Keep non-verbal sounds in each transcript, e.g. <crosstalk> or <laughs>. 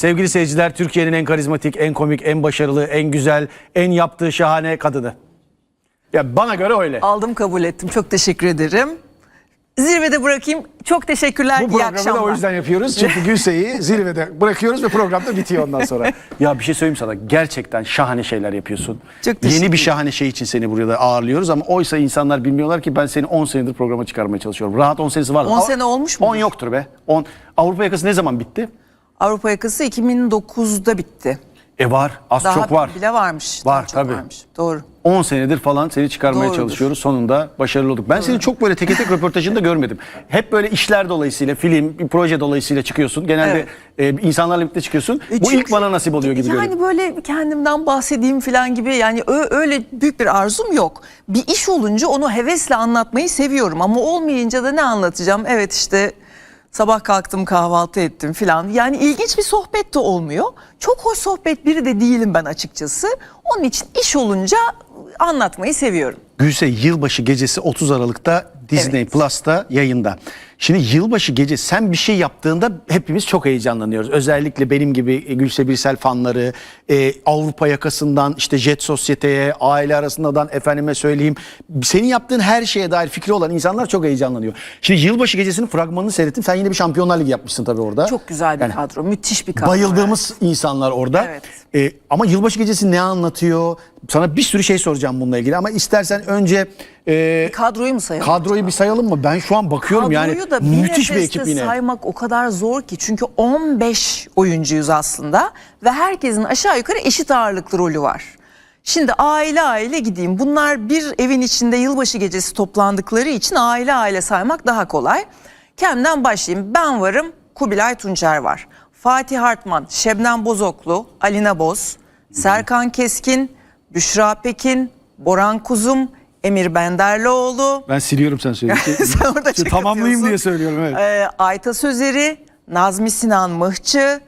Sevgili seyirciler, Türkiye'nin en karizmatik, en komik, en başarılı, en güzel, en yaptığı şahane kadını. Ya bana göre öyle. Aldım kabul ettim. Çok teşekkür ederim. Zirvede bırakayım. Çok teşekkürler. Bu İyi programı da akşamlar. o yüzden yapıyoruz. <laughs> Çünkü Gülse'yi zirvede bırakıyoruz ve program da bitiyor ondan sonra. <laughs> ya bir şey söyleyeyim sana. Gerçekten şahane şeyler yapıyorsun. Çok teşekkür Yeni bir şahane şey için seni buraya da ağırlıyoruz ama oysa insanlar bilmiyorlar ki ben seni 10 senedir programa çıkarmaya çalışıyorum. Rahat 10 senesi var. 10 sene olmuş 10 mudur? yoktur be. 10. Avrupa yakası ne zaman bitti? Avrupa yakası 2009'da bitti. E var. Az Daha çok var. bile varmış. Var, Daha çok tabii. Varmış. Doğru. 10 senedir falan seni çıkarmaya Doğrudur. çalışıyoruz. Sonunda başarılı olduk. Ben seni çok böyle teke tek röportajında <laughs> görmedim. Hep böyle işler dolayısıyla, film, bir proje dolayısıyla çıkıyorsun. Genelde e, insanlarla birlikte çıkıyorsun. E Bu ilk bana nasip oluyor gibi Yani görünüyor. böyle kendimden bahsedeyim falan gibi yani öyle büyük bir arzum yok. Bir iş olunca onu hevesle anlatmayı seviyorum ama olmayınca da ne anlatacağım? Evet işte sabah kalktım kahvaltı ettim falan. Yani ilginç bir sohbet de olmuyor. Çok hoş sohbet biri de değilim ben açıkçası. Onun için iş olunca anlatmayı seviyorum. Gülse yılbaşı gecesi 30 Aralık'ta Disney Evet. Plus'ta yayında. Şimdi yılbaşı gece sen bir şey yaptığında hepimiz çok heyecanlanıyoruz. Özellikle benim gibi Gülse Birsel fanları, e, Avrupa yakasından işte Jet Sosyete'ye, aile arasından efendime söyleyeyim. Senin yaptığın her şeye dair fikri olan insanlar çok heyecanlanıyor. Şimdi yılbaşı gecesinin fragmanını seyrettim. Sen yine bir Şampiyonlar Ligi yapmışsın tabii orada. Çok güzel bir Yani kadro, müthiş bir kadro. Bayıldığımız insanlar orada. Evet. Ee, ama yılbaşı gecesi ne anlatıyor? Sana bir sürü şey soracağım bununla ilgili ama istersen önce e, Kadroyu mu sayalım? kadroyu bir sayalım mı? Ben şu an bakıyorum yani Kadroyu da bir müthiş bir ekip yine. saymak o kadar zor ki. Çünkü 15 oyuncuyuz aslında ve herkesin aşağı yukarı eşit ağırlıklı rolü var. Şimdi aile aile gideyim. Bunlar bir evin içinde yılbaşı gecesi toplandıkları için aile aile saymak daha kolay. Kendimden başlayayım. Ben varım, Kubilay Tunçer var. Fatih Hartman, Şebnem Bozoklu, Alina Boz, Serkan Keskin, Büşra Pekin, Boran Kuzum, Emir Benderlioğlu, Ben siliyorum sen söylediğin <laughs> Sen orada şey Tamamlayayım diye söylüyorum evet. Ee, Ayta Sözeri, Nazmi Sinan Mıhçı,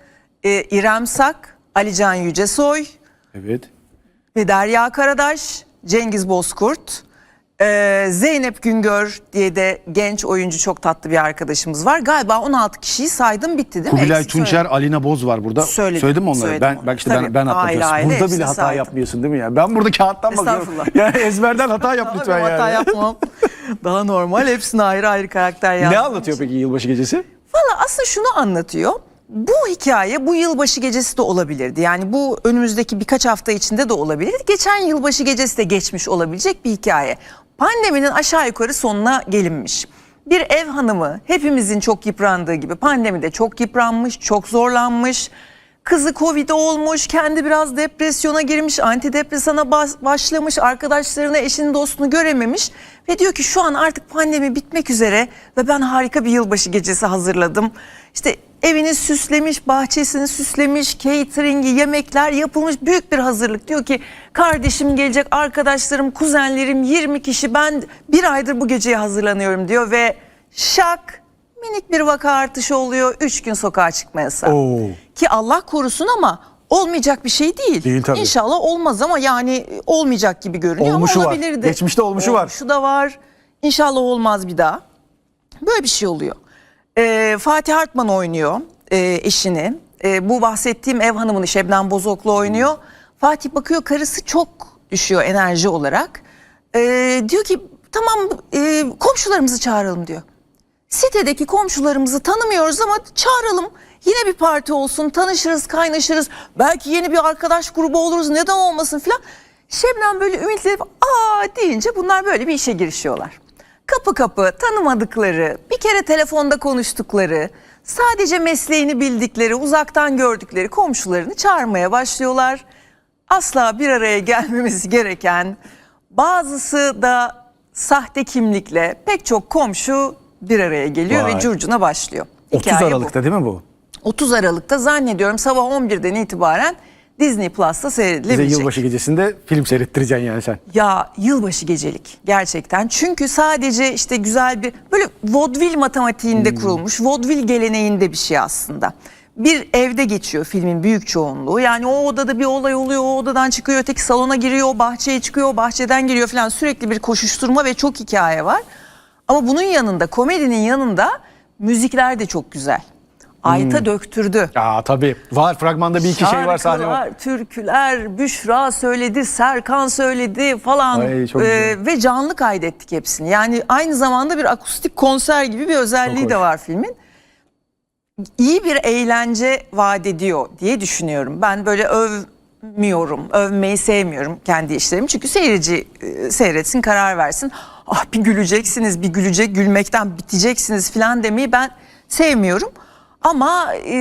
e, İrem Sak, Alican Yücesoy. Evet. ve Derya Karadaş, Cengiz Bozkurt, e, Zeynep Güngör diye de genç oyuncu çok tatlı bir arkadaşımız var. Galiba 16 kişiyi saydım bitti değil mi? Kubilay Eksik Tunçer, söylemedim. Alina Boz var burada. Söyledim, Söyledin mi onları? söyledim Ben bak işte ben Tabii, ben aile aile Burada bile hata saydım. yapmıyorsun değil mi ya? Ben burada kağıttan bakıyorum. <laughs> Yani ezberden hata yap lütfen yani. hata yapmam. <laughs> Daha normal. Hepsine ayrı ayrı karakter yazdım. Ne anlatıyor peki yılbaşı gecesi? Valla aslında şunu anlatıyor. Bu hikaye bu yılbaşı gecesi de olabilirdi. Yani bu önümüzdeki birkaç hafta içinde de olabilirdi. Geçen yılbaşı gecesi de geçmiş olabilecek bir hikaye. Pandeminin aşağı yukarı sonuna gelinmiş. Bir ev hanımı hepimizin çok yıprandığı gibi pandemide çok yıpranmış, çok zorlanmış. Kızı Covid olmuş, kendi biraz depresyona girmiş, antidepresana başlamış, arkadaşlarını, eşini, dostunu görememiş. Ve diyor ki şu an artık pandemi bitmek üzere ve ben harika bir yılbaşı gecesi hazırladım. İşte evini süslemiş, bahçesini süslemiş, catering'i, yemekler yapılmış büyük bir hazırlık. Diyor ki kardeşim gelecek, arkadaşlarım, kuzenlerim 20 kişi ben bir aydır bu geceye hazırlanıyorum diyor ve şak minik bir vaka artışı oluyor. 3 gün sokağa çıkma yasağı. Oo. Ki Allah korusun ama olmayacak bir şey değil. Değil tabii. İnşallah olmaz ama yani olmayacak gibi görünüyor Olmuşu ama var. olabilirdi. Geçmişte olmuşu var. Olmuşu da var. İnşallah olmaz bir daha. Böyle bir şey oluyor. Ee, Fatih Hartman oynuyor e, eşini. Ee, bu bahsettiğim ev hanımını Şebnem Bozoklu oynuyor. Fatih bakıyor karısı çok düşüyor enerji olarak. Ee, diyor ki tamam e, komşularımızı çağıralım diyor. Sitedeki komşularımızı tanımıyoruz ama çağıralım. Yine bir parti olsun, tanışırız, kaynaşırız. Belki yeni bir arkadaş grubu oluruz, neden olmasın filan. Şebnem böyle ümitlenip aa deyince bunlar böyle bir işe girişiyorlar. Kapı kapı tanımadıkları, bir kere telefonda konuştukları, sadece mesleğini bildikleri, uzaktan gördükleri komşularını çağırmaya başlıyorlar. Asla bir araya gelmemiz gereken, bazısı da sahte kimlikle pek çok komşu bir araya geliyor Vay. ve curcuna başlıyor. 30 Hikaye bu. Aralık'ta değil mi bu? 30 Aralık'ta zannediyorum sabah 11'den itibaren Disney Plus'ta Bize seyredilebilecek. yılbaşı gecesinde film seyrettireceksin yani sen. Ya yılbaşı gecelik gerçekten. Çünkü sadece işte güzel bir böyle vaudeville matematiğinde Hmm. kurulmuş, vaudeville geleneğinde bir şey aslında. Bir evde geçiyor filmin büyük çoğunluğu. Yani o odada bir olay oluyor, o odadan çıkıyor, öteki salona giriyor, bahçeye çıkıyor, bahçeden giriyor falan. Sürekli bir koşuşturma ve çok hikaye var. Ama bunun yanında, komedinin yanında müzikler de çok güzel. Ayta döktürdü. Aa tabii. Var fragmanda bir iki şey var sahne var. Şarkılar, türküler, Büşra söyledi, Serkan söyledi falan Ay, çok Ee, ve canlı kaydettik hepsini. Yani aynı zamanda bir akustik konser gibi bir özelliği de var filmin. İyi bir eğlence vaat ediyor diye düşünüyorum. Ben böyle övmüyorum, övmeyi sevmiyorum kendi işlerimi. Çünkü seyirci e, seyretsin, karar versin. Ah bir güleceksiniz, bir gülecek, gülmekten biteceksiniz falan demeyi ben sevmiyorum. Ama e,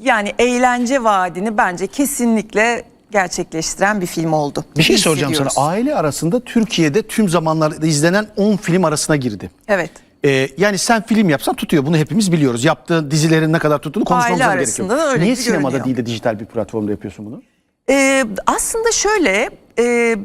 yani eğlence vaadini bence kesinlikle gerçekleştiren bir film oldu. Bir şey soracağım sana. Aile arasında Türkiye'de tüm zamanlarda izlenen 10 film arasına girdi. Evet. Ee, yani sen film yapsan tutuyor. Bunu hepimiz biliyoruz. Yaptığı dizilerin ne kadar tuttuğunu konuşmamıza Aile gerek yok. öyle Niye sinemada görünüyor. değil de dijital bir platformda yapıyorsun bunu? Ee, aslında şöyle e,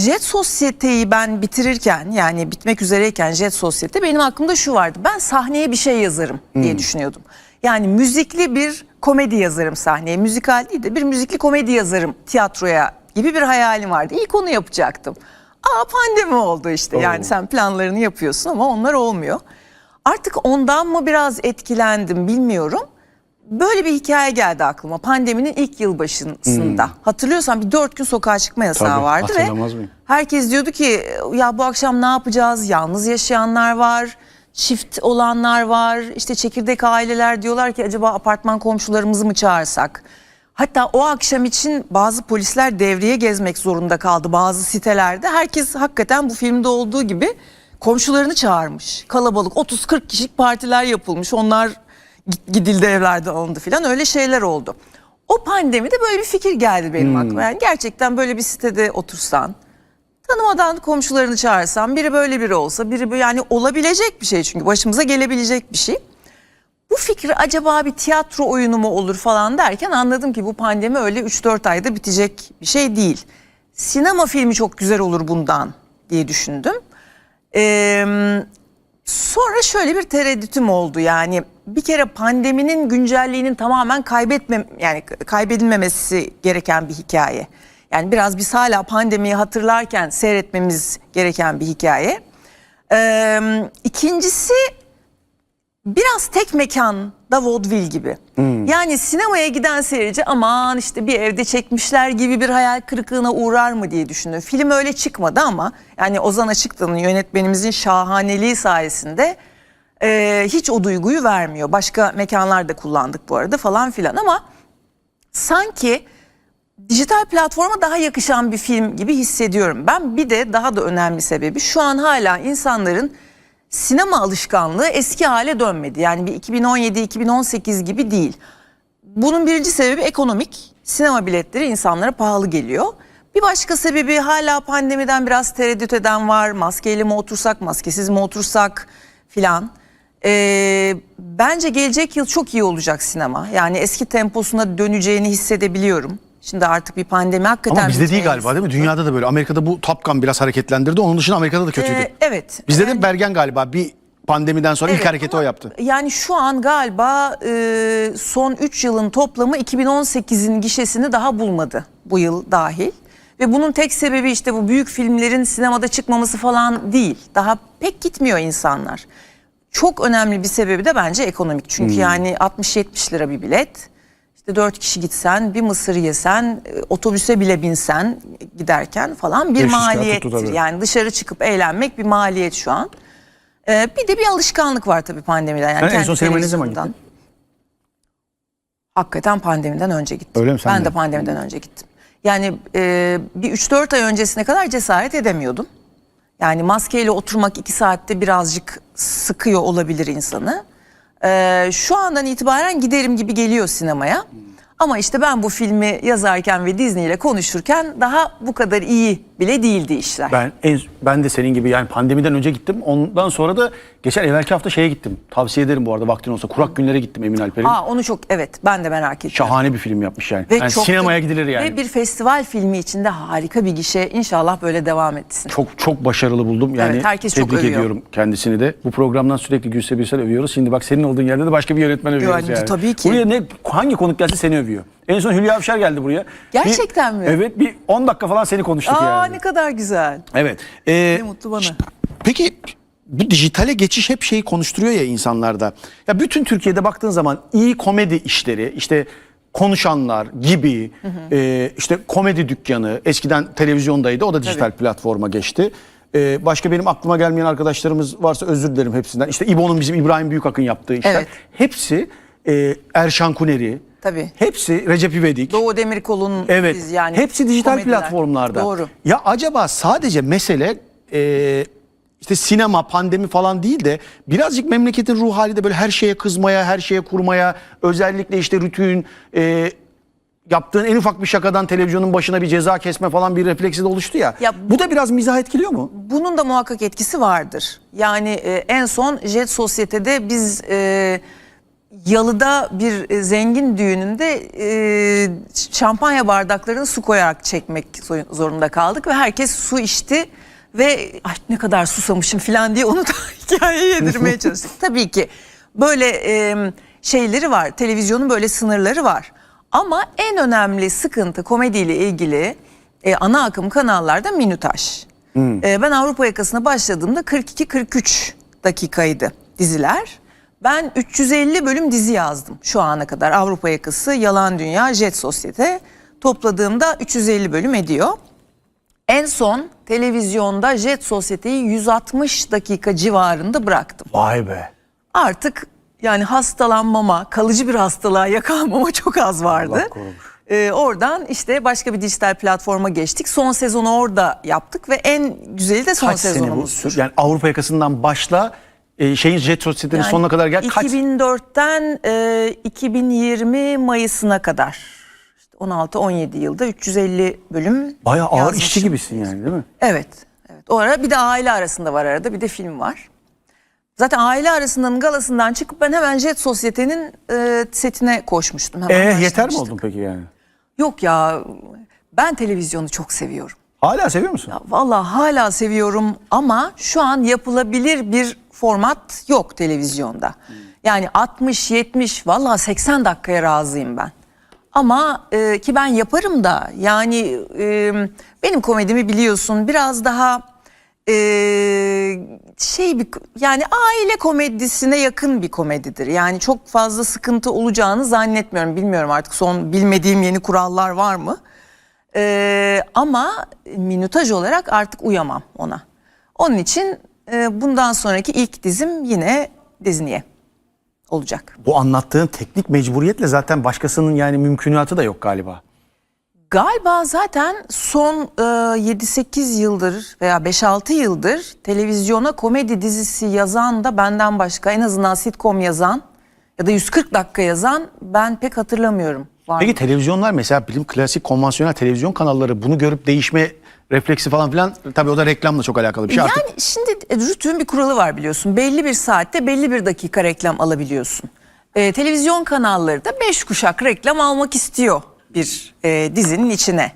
Jet Sosyete'yi ben bitirirken yani bitmek üzereyken Jet Sosyete benim aklımda şu vardı. Ben sahneye bir şey yazarım diye düşünüyordum. Yani müzikli bir komedi yazarım sahneye. Müzikal değil de bir müzikli komedi yazarım tiyatroya gibi bir hayalim vardı. İlk onu yapacaktım. Aa pandemi oldu işte. Oo. Yani sen planlarını yapıyorsun ama onlar olmuyor. Artık ondan mı biraz etkilendim bilmiyorum. Böyle bir hikaye geldi aklıma pandeminin ilk yılbaşında. Hatırlıyorsan bir dört gün sokağa çıkma yasağı Hmm. Tabii, vardı ve mıyım? herkes diyordu ki ya bu akşam ne yapacağız? Yalnız yaşayanlar var, çift olanlar var, işte çekirdek aileler diyorlar ki acaba apartman komşularımızı mı çağırsak? Hatta o akşam için bazı polisler devreye gezmek zorunda kaldı bazı sitelerde. Herkes hakikaten bu filmde olduğu gibi komşularını çağırmış. Kalabalık 30-40 kişilik partiler yapılmış. Onlar gidildi evlerden alındı filan öyle şeyler oldu. O pandemide böyle bir fikir geldi benim aklıma. Yani gerçekten böyle bir sitede otursan, tanımadan komşularını çağırsan, biri böyle biri olsa, biri böyle yani olabilecek bir şey çünkü başımıza gelebilecek bir şey. Bu fikri acaba bir tiyatro oyunu mu olur falan derken anladım ki bu pandemi öyle 3-4 ayda bitecek bir şey değil. Sinema filmi çok güzel olur bundan diye düşündüm. Ee, sonra şöyle bir tereddütüm oldu yani bir kere pandeminin güncelliğinin tamamen kaybetmem yani kaybedilmemesi gereken bir hikaye. Yani biraz biz hala pandemiyi hatırlarken seyretmemiz gereken bir hikaye. Ee, ikincisi biraz tek mekanda vaudeville gibi. Yani sinemaya giden seyirci aman işte bir evde çekmişler gibi bir hayal kırıklığına uğrar mı diye düşündüm. Film öyle çıkmadı ama yani Ozan Açıktan'ın yönetmenimizin şahaneliği sayesinde e, hiç o duyguyu vermiyor. Başka mekanlarda kullandık bu arada falan filan ama sanki dijital platforma daha yakışan bir film gibi hissediyorum. Ben bir de daha da önemli sebebi şu an hala insanların sinema alışkanlığı eski hale dönmedi. Yani bir 2017-2018 gibi değil. Bunun birinci sebebi ekonomik. Sinema biletleri insanlara pahalı geliyor. Bir başka sebebi hala pandemiden biraz tereddüt eden var. Maskeyle mi otursak, maskesiz mi otursak filan. Ee, bence gelecek yıl çok iyi olacak sinema. Yani eski temposuna döneceğini hissedebiliyorum. Şimdi artık bir pandemi hakikaten... Ama bizde değil galiba değil mi? Dünyada da böyle. Amerika'da bu Top Gun biraz hareketlendirdi. Onun dışında Amerika'da da kötüydü. Ee, evet. Bizde Yani- de Bergen galiba bir pandemiden sonra ilk Evet, hareketi o yaptı. Yani şu an galiba e, son 3 yılın toplamı 2018'in gişesini daha bulmadı bu yıl dahil. Ve bunun tek sebebi işte bu büyük filmlerin sinemada çıkmaması falan değil. Daha pek gitmiyor insanlar. Çok önemli bir sebebi de bence ekonomik. Çünkü Hmm. yani 60-70 lira bir bilet. İşte 4 kişi gitsen, bir mısır yesen, e, otobüse bile binsen giderken falan bir 500 kağıt tuttu maliyettir. Yani dışarı çıkıp eğlenmek bir maliyet şu an. Ee, bir de bir alışkanlık var tabii pandemiden. Yani en son sinemaya ne zaman televizyondan. Hakikaten pandemiden önce gittim. Öyle mi? Sen ben de? de pandemiden önce gittim. Yani e, bir 3-4 ay öncesine kadar cesaret edemiyordum. Yani maskeyle oturmak iki saatte birazcık sıkıyor olabilir insanı. Ee, şu andan itibaren giderim gibi geliyor sinemaya. Ama işte ben bu filmi yazarken ve Disney ile konuşurken daha bu kadar iyi bile değildi işler. Ben en, ben de senin gibi yani pandemiden önce gittim. Ondan sonra da geçen evvelki hafta şeye gittim. Tavsiye ederim bu arada vaktin olsa. Kurak Günler'e gittim Emin Alper'in. Aa onu çok evet ben de merak ettim. Şahane bir film yapmış yani. Ve yani çok sinemaya da- gidilir yani. Ve bir festival filmi içinde harika bir gişe. İnşallah böyle devam etsin. Çok çok başarılı buldum. Yani Evet, herkes çok tebrik övüyor. ediyorum kendisini de. Bu programdan sürekli Gülse Birsel övüyoruz. Şimdi bak senin olduğun yerde de başka bir yönetmen övüyoruz Yani yani. tabii ki. Buraya ne hangi konuk gelse seni övüyor. En son Hülya Avşar geldi buraya. Gerçekten Bir- mi? Evet bir 10 dakika falan seni konuştuk Aa yani. ne kadar güzel. Evet. Ee, Ne mutlu bana. Peki bu dijitale geçiş hep şeyi konuşturuyor ya insanlarda. Ya bütün Türkiye'de baktığın zaman iyi komedi işleri işte konuşanlar gibi e, işte komedi dükkanı eskiden televizyondaydı o da dijital platforma geçti. E, başka benim aklıma gelmeyen arkadaşlarımız varsa özür dilerim hepsinden. İşte İbo'nun bizim İbrahim Büyükak'ın yaptığı işler. Evet. Hepsi e, Erşan Kuneri. Tabii. Hepsi Recep İvedik. Doğu Demirkol'un Evet. yani Hepsi dijital komediler. platformlarda. Doğru. Ya acaba sadece mesele e, işte sinema, pandemi falan değil de birazcık memleketin ruh hali de böyle her şeye kızmaya, her şeye kurmaya, özellikle işte rütün e, yaptığın en ufak bir şakadan televizyonun başına bir ceza kesme falan bir refleksi de oluştu ya. Ya bu da biraz mizah etkiliyor mu? Bunun da muhakkak etkisi vardır. Yani e, en son Jet Sosyete'de biz e, Yalı'da bir e, zengin düğününde e, şampanya bardaklarını su koyarak çekmek zo- zorunda kaldık ve herkes su içti ve ay ne kadar susamışım falan diye onu da <laughs> hikayeye yedirmeye çalıştık. <laughs> Tabii ki böyle e, şeyleri var. Televizyonun böyle sınırları var. Ama en önemli sıkıntı komediyle ilgili e, ana akım kanallarda minütaj. E, ben Avrupa yakasına başladığımda 42-43 dakikaydı diziler. Ben 350 bölüm dizi yazdım şu ana kadar. Avrupa yakası, Yalan Dünya, Jet Sosyete topladığımda 350 bölüm ediyor. En son televizyonda Jet Sosyete'yi 160 dakika civarında bıraktım. Vay be. Artık yani hastalanmama, kalıcı bir hastalığa yakalanmama <laughs> çok az vardı. Allah korumuş. Ee, oradan işte başka bir dijital platforma geçtik. Son sezonu orada yaptık ve en güzeli de son Kaç sene bu? Yani Avrupa yakasından başla e, şeyin Jet Sosyete'nin sonuna kadar gel. Kaç 2004'ten e, 2020 Mayıs'ına kadar. İşte 16-17 yılda 350 bölüm Bayağı ağır yazmışım. işçi gibisin yani değil mi? Evet. Evet. O ara bir de aile arasında var arada bir de film var. Zaten aile arasından galasından çıkıp ben hemen Jet Sosyete'nin e, setine koşmuştum. Hemen E yeter mi oldun peki yani? Yok ya ben televizyonu çok seviyorum. Hala seviyor musun? Ya vallahi hala seviyorum ama şu an yapılabilir bir format yok televizyonda. Yani 60 70 vallahi 80 dakikaya razıyım ben. Ama e, ki ben yaparım da yani e, benim komedimi biliyorsun biraz daha e, şey bir yani aile komedisine yakın bir komedidir. Yani çok fazla sıkıntı olacağını zannetmiyorum. Bilmiyorum artık son bilmediğim yeni kurallar var mı? Ee, ama minutaj olarak artık uyamam ona. Onun için e, bundan sonraki ilk dizim yine Disney'e olacak. Bu anlattığın teknik mecburiyetle zaten başkasının yani mümkünatı da yok galiba. Galiba zaten son e, 7-8 yıldır veya 5-6 yıldır televizyona komedi dizisi yazan da benden başka en azından sitcom yazan ya da 140 dakika yazan ben pek hatırlamıyorum. Var mı? Peki televizyonlar mesela bilim klasik konvansiyonel televizyon kanalları bunu görüp değişme refleksi falan filan tabii o da reklamla çok alakalı bir şey Yani artık. şimdi e, bir kuralı var biliyorsun. Belli bir saatte belli bir dakika reklam alabiliyorsun. Ee, televizyon kanalları da beş kuşak reklam almak istiyor bir e, dizinin içine.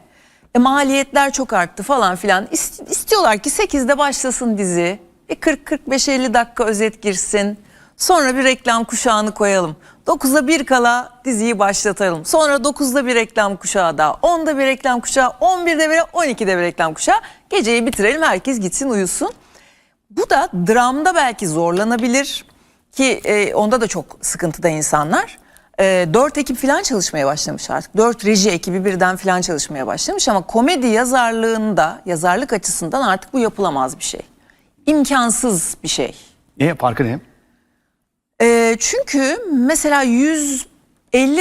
E, maliyetler çok arttı falan filan. İst- istiyorlar ki 8'de başlasın dizi. Bir 40-45-50 dakika özet girsin. Sonra bir reklam kuşağını koyalım. 9'a bir kala diziyi başlatalım. Sonra 9'da bir reklam kuşağı daha. 10'da bir reklam kuşağı, 11'de bir, 12'de bir reklam kuşağı. Geceyi bitirelim herkes gitsin uyusun. Bu da dramda belki zorlanabilir ki e, onda da çok sıkıntıda insanlar. E, 4 ekip falan çalışmaya başlamış artık. 4 reji ekibi birden falan çalışmaya başlamış ama komedi yazarlığında, yazarlık açısından artık bu yapılamaz bir şey. İmkansız bir şey. Niye farkı ne? E, çünkü mesela 150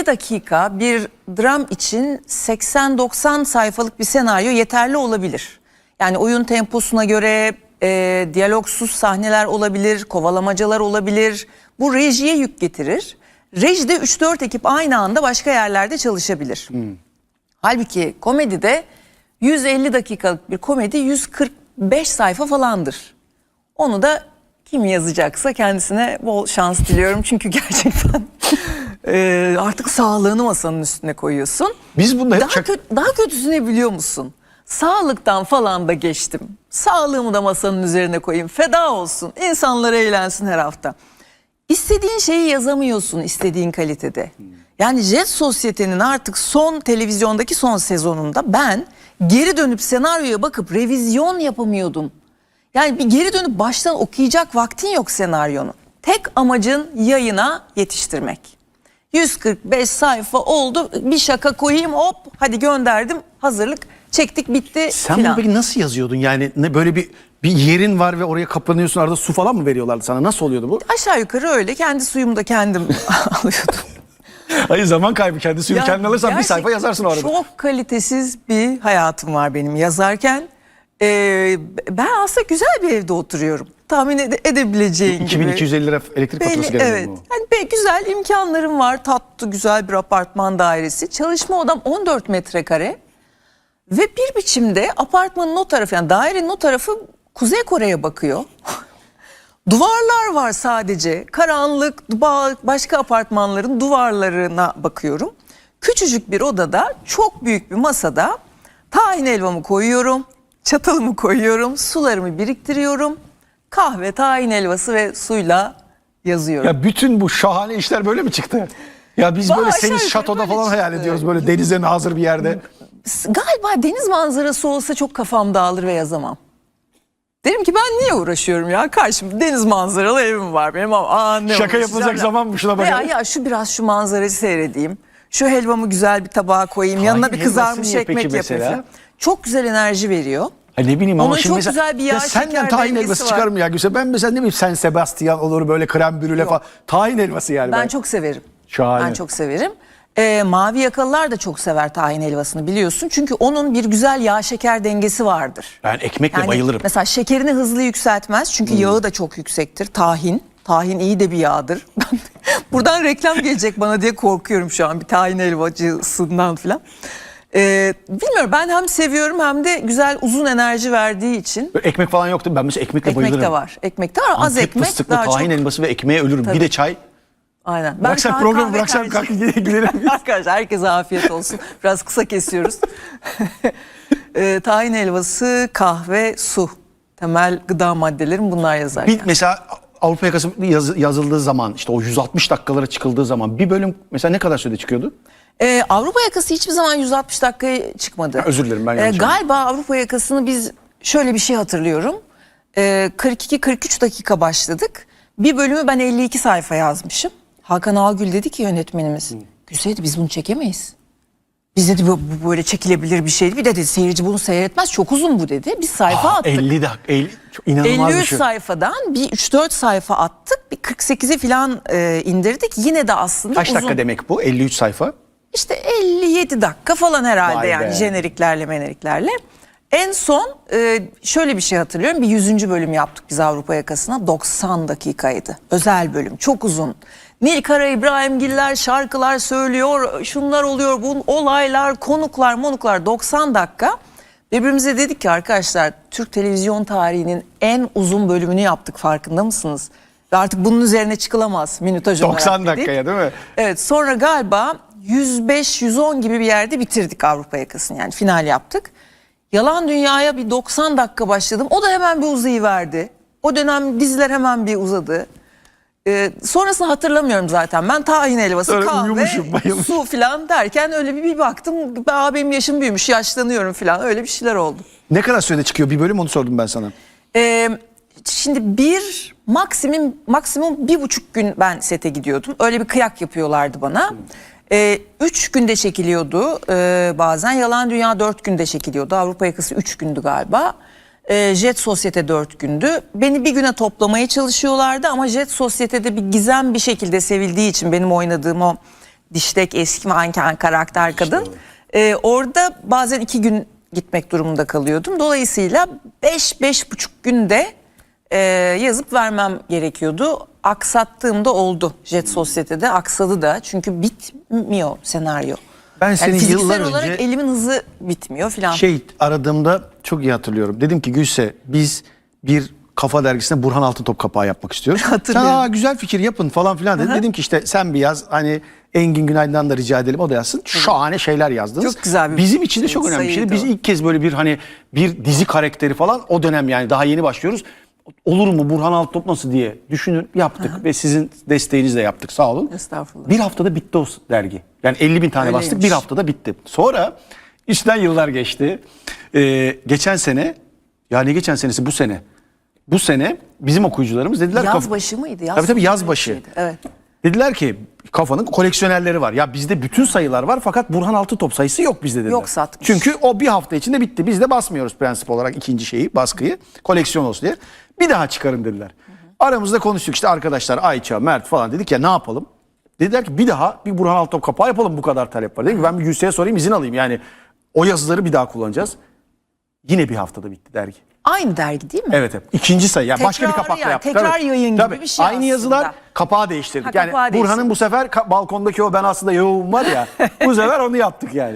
dakika bir dram için 80-90 sayfalık bir senaryo yeterli olabilir. Yani oyun temposuna göre e, diyalogsuz sahneler olabilir, kovalamacalar olabilir. Bu rejiye yük getirir. Rejide 3-4 ekip aynı anda başka yerlerde çalışabilir. Halbuki komedide 150 dakikalık bir komedi 145 sayfa falandır. Onu da kim yazacaksa kendisine bol şans diliyorum. Çünkü <laughs> gerçekten e, artık sağlığını masanın üstüne koyuyorsun. Biz hep Daha, kötü, daha kötüsünü biliyor musun? Sağlıktan falan da geçtim. Sağlığımı da masanın üzerine koyayım. Feda olsun. İnsanlar eğlensin her hafta. İstediğin şeyi yazamıyorsun istediğin kalitede. Yani Jet Sosyete'nin artık son televizyondaki son sezonunda ben geri dönüp senaryoya bakıp revizyon yapamıyordum. Yani bir geri dönüp baştan okuyacak vaktin yok senaryonun. Tek amacın yayına yetiştirmek. 145 sayfa oldu bir şaka koyayım hop hadi gönderdim hazırlık çektik bitti Sen filan. bunu peki nasıl yazıyordun? Yani ne böyle bir bir yerin var ve oraya kapanıyorsun arada su falan mı veriyorlardı sana? Nasıl oluyordu bu? Aşağı yukarı öyle kendi suyumu da kendim <laughs> alıyordum. <laughs> Hayır zaman kaybı kendi suyunu Ya kendin alırsan bir gerçekten sayfa yazarsın o arada. Çok kalitesiz bir hayatım var benim yazarken. Ee, ben aslında güzel bir evde oturuyorum. Tahmin ede- edebileceğin gibi. 2250 lira elektrik Belli, faturası geliyor evet. mu? Yani be- güzel imkanlarım var. Tatlı güzel bir apartman dairesi. Çalışma odam 14 metrekare. Ve bir biçimde apartmanın o tarafı yani dairenin o tarafı Kuzey Kore'ye bakıyor. <laughs> Duvarlar var sadece. Karanlık, ba- başka apartmanların duvarlarına bakıyorum. Küçücük bir odada, çok büyük bir masada tahin helvamı koyuyorum, çatalımı koyuyorum, sularımı biriktiriyorum. Kahve, tahin helvası ve suyla yazıyorum. Ya bütün bu şahane işler böyle mi çıktı? Ya biz Vay, böyle aşağı seni yukarı şatoda falan hayal ediyoruz böyle denize nazır bir yerde. <laughs> Galiba deniz manzarası olsa çok kafam dağılır ve yazamam. Derim ki ben niye uğraşıyorum ya? Karşımda deniz manzaralı evim var benim ama aa ne Şaka yapılacak ya. zaman mı? Şuna Veya bakalım. ya şu biraz şu manzarayı seyredeyim. Şu helvamı güzel bir tabağa koyayım. Yanına bir kızarmış ekmek yapayım. Çok güzel enerji veriyor. Ha ne bileyim ama Onun şimdi çok mesela, güzel bir yağ ya senden tahin helvası var. çıkar mı ya Gülse? Ben mesela ne bileyim San Sebastian olur böyle krem brüle falan. Tahin helvası yani. Ben çok severim. Şahane. Ben çok severim. Ee, mavi yakalılar da çok sever tahin helvasını biliyorsun. Çünkü onun bir güzel yağ şeker dengesi vardır. Ben ekmekle Yani bayılırım. Mesela şekerini hızlı yükseltmez çünkü yağı da çok yüksektir. Tahin. Tahin iyi de bir yağdır. <laughs> Buradan reklam gelecek bana diye korkuyorum şu an bir tahin helvacısından falan. Ee, bilmiyorum ben hem seviyorum hem de güzel uzun enerji verdiği için. Böyle ekmek falan yok değil mi? Ben mesela ekmekle Ekmek bayılırım. de var. Ekmek de var. Az Antep ekmek fıstıklı daha tahin çok. helvası ve ekmeğe ölürüm. Bir de çay. Aynen. Ben Bıraksak programı kahve bıraksam kalk tercih- gidelim. <laughs> Arkadaşlar herkese afiyet olsun. Biraz kısa kesiyoruz. <laughs> e, tahin helvası, kahve, su. Temel gıda maddelerim bunlar yazar. Bir mesela Avrupa yakası yaz- yazıldığı zaman işte o 160 dakikalara çıkıldığı zaman bir bölüm mesela ne kadar sürede çıkıyordu? Ee, Avrupa yakası hiçbir zaman 160 dakikaya çıkmadı. Ha, özür dilerim, ben Ee, yanlış Galiba Avrupa yakasını biz şöyle bir şey hatırlıyorum. Ee, 42-43 dakika başladık. Bir bölümü ben 52 sayfa yazmışım. Hakan Algül dedi ki yönetmenimiz. Gülseydi biz bunu çekemeyiz. Biz dedi bu, bu böyle çekilebilir bir şey değil. Bir de dedi seyirci bunu seyretmez çok uzun bu dedi. Biz sayfa attık. 50 dakika. 50, çok inanılmaz bir 53 şey. sayfadan bir 3-4 sayfa attık. Bir 48'i falan e, indirdik. Yine de aslında Kaç uzun. dakika demek bu? 53 sayfa. İşte 57 dakika falan herhalde Vay yani be. jeneriklerle meneriklerle. En son e, şöyle bir şey hatırlıyorum. Bir 100. bölüm yaptık biz Avrupa yakasına. 90 dakikaydı. Özel bölüm. Çok uzun. Nilkara İbrahimgiller şarkılar söylüyor. Şunlar oluyor. Bu olaylar, konuklar, monuklar 90 dakika. Birbirimize dedik ki arkadaşlar Türk televizyon tarihinin en uzun bölümünü yaptık farkında mısınız? Ve artık bunun üzerine çıkılamaz minutaj olarak 90 dedik. dakikaya değil mi? Evet sonra galiba 105-110 gibi bir yerde bitirdik Avrupa yakasını yani final yaptık. Yalan Dünya'ya bir 90 dakika başladım. O da hemen bir uzayıverdi. O dönem diziler hemen bir uzadı. Ee, sonrasını hatırlamıyorum zaten. Ben tahin helvası, Öyle kahve, uyumuşum, bayılmış. su falan derken öyle bir, bir baktım. Aa, benim yaşım büyümüş, yaşlanıyorum falan. Öyle bir şeyler oldu. Ne kadar sürede çıkıyor bir bölüm onu sordum ben sana. Ee, şimdi bir maksimum maksimum bir buçuk gün ben sete gidiyordum. Öyle bir kıyak yapıyorlardı bana. Ee, üç günde çekiliyordu ee, bazen. Yalan Dünya dört günde çekiliyordu. Avrupa Yakası üç gündü galiba. Ee, Jet Sosyete dört gündü. Beni bir güne toplamaya çalışıyorlardı ama Jet Sosyete'de bir gizem bir şekilde sevildiği için benim oynadığım o diştek eski manken karakter kadın. Ee, orada bazen iki gün gitmek durumunda kalıyordum. Dolayısıyla beş, beş buçuk günde e, yazıp vermem gerekiyordu. Aksattığımda oldu Jet Sosyete'de. Aksadı da çünkü bitmiyor senaryo. Ben seni fiziksel yıllar olarak önce- elimin hızı bitmiyor filan. Şey aradığımda çok iyi hatırlıyorum. Dedim ki Gülse biz bir kafa dergisine Burhan Altıntop kapağı yapmak istiyoruz. <laughs> Hatırlıyorum. Sen, "Aa, güzel fikir yapın falan filan dedi. Dedim ki işte sen bir yaz hani Engin Günaydın'dan da rica edelim o da yazsın. Şahane şeyler yazdınız. Çok güzel bir Bizim için de şey, çok önemli bir şeydi. sayıydı Biz o. ilk kez böyle bir hani bir dizi karakteri falan o dönem yani daha yeni başlıyoruz. Olur mu Burhan Altıntop nasıl diye düşünün yaptık ve sizin desteğinizle yaptık sağ olun. Estağfurullah. Bir haftada bitti o dergi. Yani 50 bin tane bastık Öyleymiş. bir haftada bitti. Sonra üstten yıllar geçti. Ee, geçen sene yani geçen senesi bu sene bu sene bizim okuyucularımız dediler Yaz başı mıydı? Yaz Tabii tabii yaz başı. bir şeydi. Evet. Dediler ki kafanın koleksiyonerleri var. Ya bizde bütün sayılar var fakat Burhan Altıtop sayısı yok bizde dediler. Yok satmış. Çünkü o bir hafta içinde bitti. Biz de basmıyoruz prensip olarak ikinci şeyi baskıyı koleksiyon olsun diye. Bir daha çıkarın dediler. Aramızda konuştuk işte arkadaşlar Ayça, Mert falan dedik ya ne yapalım? Dediler ki bir daha bir Burhan Altıtop kapağı yapalım bu kadar talep var. Dedim ki ben bir Gülse'ye sorayım izin alayım. Yani o yazıları bir daha kullanacağız. Yine bir haftada bitti dergi. Aynı dergi değil mi? Evet evet. İkinci sayı. Yani başka bir Tekrarı kapakla yani, yaptık. tekrar yayın gibi bir şey Aynı aslında. yazılar kapağı değiştirdik. Ha, yani kapağı Burhan'ın değiştirdik. bu sefer ka- balkondaki o ben aslında yoğun var ya. bu <laughs> sefer onu yaptık yani.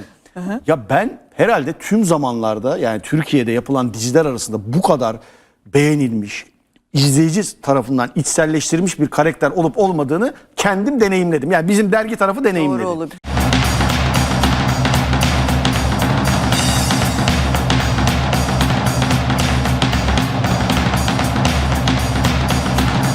ya ben herhalde tüm zamanlarda yani Türkiye'de yapılan diziler arasında bu kadar beğenilmiş, izleyici tarafından içselleştirilmiş bir karakter olup olmadığını kendim deneyimledim. Yani bizim dergi tarafı deneyimledi. Doğru olabilir.